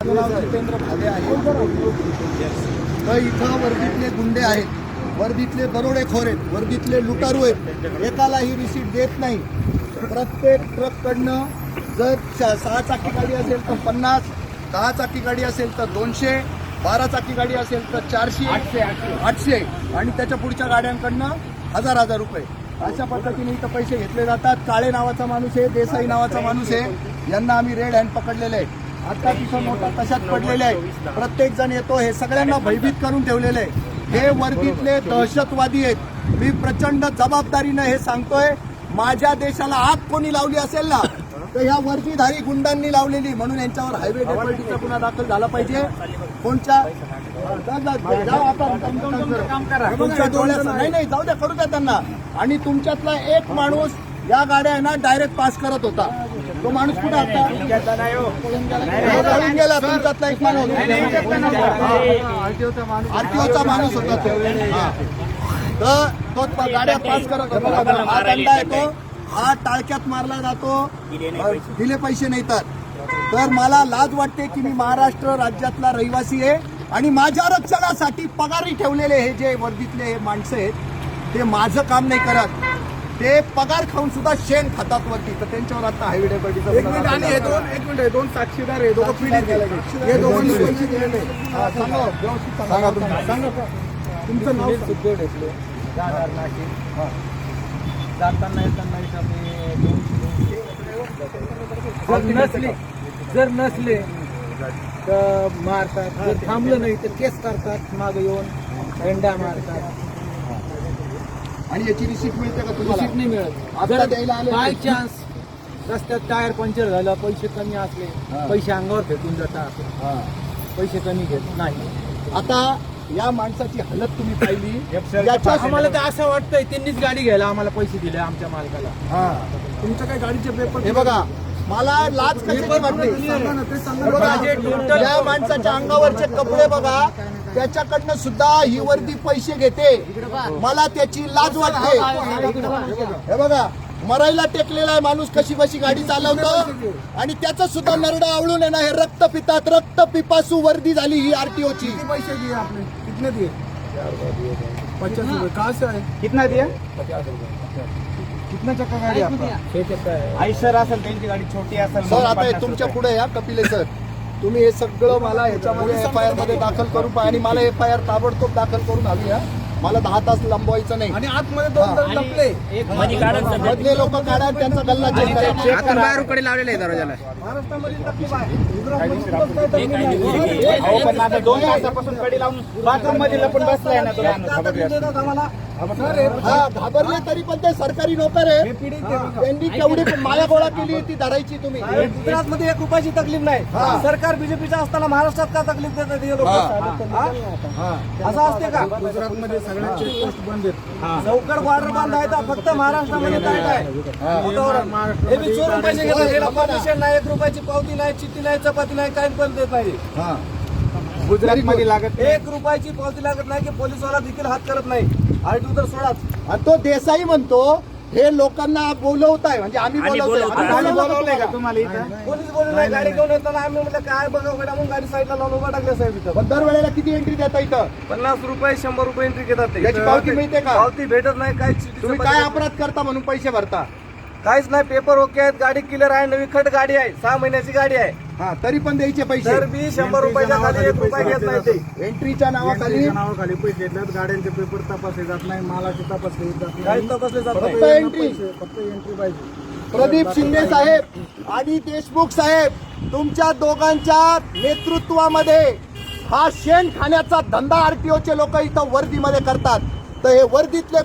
जितेंद्र भाले तर इथं वर्दीतले गुंडे आहेत. वर्दीतले दरोडेखोर आहेत. वर्दीतले लुटारू आहेत. एकालाही रिसीट देत नाही. प्रत्येक ट्रककडनं जर चा- सहा चाकी गाडी असेल तर पन्नास दहा चाकी गाडी असेल तर दोनशे बारा चाकी गाडी असेल तर चारशे आठशे आणि त्याच्या पुढच्या गाड्यांकडनं हजार हजार रुपये. अशा पद्धतीने इथं पैसे घेतले जातात. काळे नावाचा माणूस आहे देसाई नावाचा माणूस आहे. यांना आम्ही रेड हँड पकडलेले आहे आता तिथं नोटा तशाच पडलेल्या आहेत प्रत्येक जण येतो हे सगळ्यांना भयभीत करून ठेवलेले आहे. हे वर्दीतले दहशतवादी आहेत. मी प्रचंड जबाबदारीनं हे सांगतोय माझ्या देशाला आग कोणी लावली असेल ना तर ह्या वर्दीधारी गुंडांनी लावलेली म्हणून यांच्यावर हायवे गुन्हा दाखल झाला पाहिजे. कोणच्या? तुमच्या नाही नाही जाऊ द्या करू द्या त्यांना. आणि तुमच्यातला एक माणूस या गाड्या आहे ना डायरेक्ट पास करत होता. तो माणूस कुठे आता? पळून गेला तुमच्यातला एक माणूस आरटीओचा माणूस होता तो. तर तो प- गाड्या पास करत होता. हा दंडा येतो हा टाळक्यात मारला जातो. दिले पैसे. नाही तर तर मला लाज वाटते की मी महाराष्ट्र राज्यातला रहिवासी आहे आणि माझ्या रक्षणासाठी पगारी ठेवलेले हे जे वर्दीतले हे माणसं आहेत ते माझं काम नाही करत. ते पगार खाऊन सुद्धा शेण खातात वरती. तर त्यांच्यावर आता हायवे डेप्युटीचा एक मिनिट आणि हे दोन एक मिनिट हे दोन साक्षीदार आहे दोघं पीडित आहे. हे दोघांनी पैसे हा, सांगा. व्यवस्थित सांगा. तुम्ही. सांगा. तुमचं नाव सांगा. सुद्धा जाणार नाशिक. जाताना येताना इथं मी दोनशे जर नसले जर नसले तर मारतात. जर थांबलं नाही तर केस करतात मागे येऊन एंडा मारतात. आणि याची रिसिप्ट मिळते का तुम्हाला? रिसिप्ट नाही मिळत. आता द्यायला आले बाय चान्स रस्त्यात टायर पंक्चर झालं पैसे कमी असले. पैसे अंगावर फेकून जातात. पैसे कमी घेत नाही. आता या माणसाची हालत तुम्ही पाहिली. आम्हाला तर असं वाटतंय त्यांनीच गाडी घ्यायला आम्हाला पैसे दिले आमच्या मालकाला. हा. तुमच्या काही गाडीचे पेपर हे बघा मला लाज कशाची वाटते? या माणसाच्या अंगावरचे कपडे बघा. त्याच्याकडनं सुद्धा ही वर्दी पैसे घेते. मला त्याची लाज वाटते. हे बघा मरायला टेकलेला आहे माणूस कशी बशी गाडी चालवतो आणि त्याचं सुद्धा नरड आवळून आहे ना हे रक्त पितात रक्त पिपासू वर्दी झाली ही आरटीओची किती पैसे दिए आपने कितने दिए पचास रुपये. कहाँ से आए कितना दिया? कितना चक्का गाड़ी आपका आयसर असेल त्यांची गाडी छोटी असेल सर आता तुमच्यापुढे या कपिले सर. तुम्ही हे सगळं मला ह्याच्यामध्ये एफ आय आरमध्ये दाखल करू पा आणि मला एफ आय आर ताबडतोब दाखल करून हवी हा मला दहा तास लंबवायचं नाही. आणि आतमध्ये दोन जण लपले. मधले लोक काढा त्यांचा गल्ला चेक करा. बाहेर उकडे लावलेले आहे दरवाजाला. महाराष्ट्रामध्ये तकलीफ आहे. पण आता दोन तासापासून कडी लावून बाथरूममध्ये लपून बसलाय ना. तास घाबरले तरी पण ते सरकारी नोकर हे आहे. त्यांनी केवढी माया गोळा केली ती धरायची तुम्ही. गुजरात मध्ये एक रुपयाची तकलीफ नाही. हा. सरकार बीजेपीचं असताना महाराष्ट्रात का तकलीफ देतात हे लोक? असं असते का? गुजरातमध्ये बंद आहेत. चौकड बॉर्डर बंद आहे तर फक्त महाराष्ट्रामध्ये काय काय हे. बी चोरून पैसे घेतात. परमिशन नाही एक रुपयाची पावती नाही चिठ्ठी नाही चपाती नाही काही पण देत नाही. हा. गुजरातमध्ये लागत एक रुपयाची पावती लागत नाही की पोलीसवाला देखील हात करत नाही. आरटीओ तर सोडाच. आणि तो देसाई म्हणतो हे लोकांना बोलवताय म्हणजे आम्ही बोलवतोय. आम्ही बोलवलंय का तुम्हाला इथं? पोलीस बोलून नाही गाडी घेऊन येताना आम्ही म्हटलं काय बघा मग गाडी साईडला लावून उभा टाकल्या साहेब इथं. पण दरवेळेला किती एंट्री देता इथं? पन्नास रुपये शंभर रुपये एंट्री घेतात ते. याची पावती मिळते का? पावती भेटत नाही काय तुम्ही काय अपराध करता म्हणून पैसे भरता? काहीच नाही पेपर ओके आहेत गाडी क्लिअर आहे नवी खट गाडी आहे सहा महिन्याची गाडी आहे. हा तरी पण द्यायचे पैसे. तर बी शंभर रुपयाच्या खाली एक रुपये घेत नाही. ते एंट्रीच्या नावाखाली नावाखाली पैसे घेतल्यात गाड्यांचे पेपर तपासले जात नाही मालाचे तपासले जात नाही. काहीच तपासले जात फक्त नाही. एंट्री फक्त एंट्री पाहिजे. प्रदीप शिंदे साहेब आणि देशमुख साहेब तुमच्या दोघांच्या नेतृत्वामध्ये हा शेण खाण्याचा धंदा आरटीओचे लोक इथं वर्दीमध्ये करतात. तर हे वर्दीतले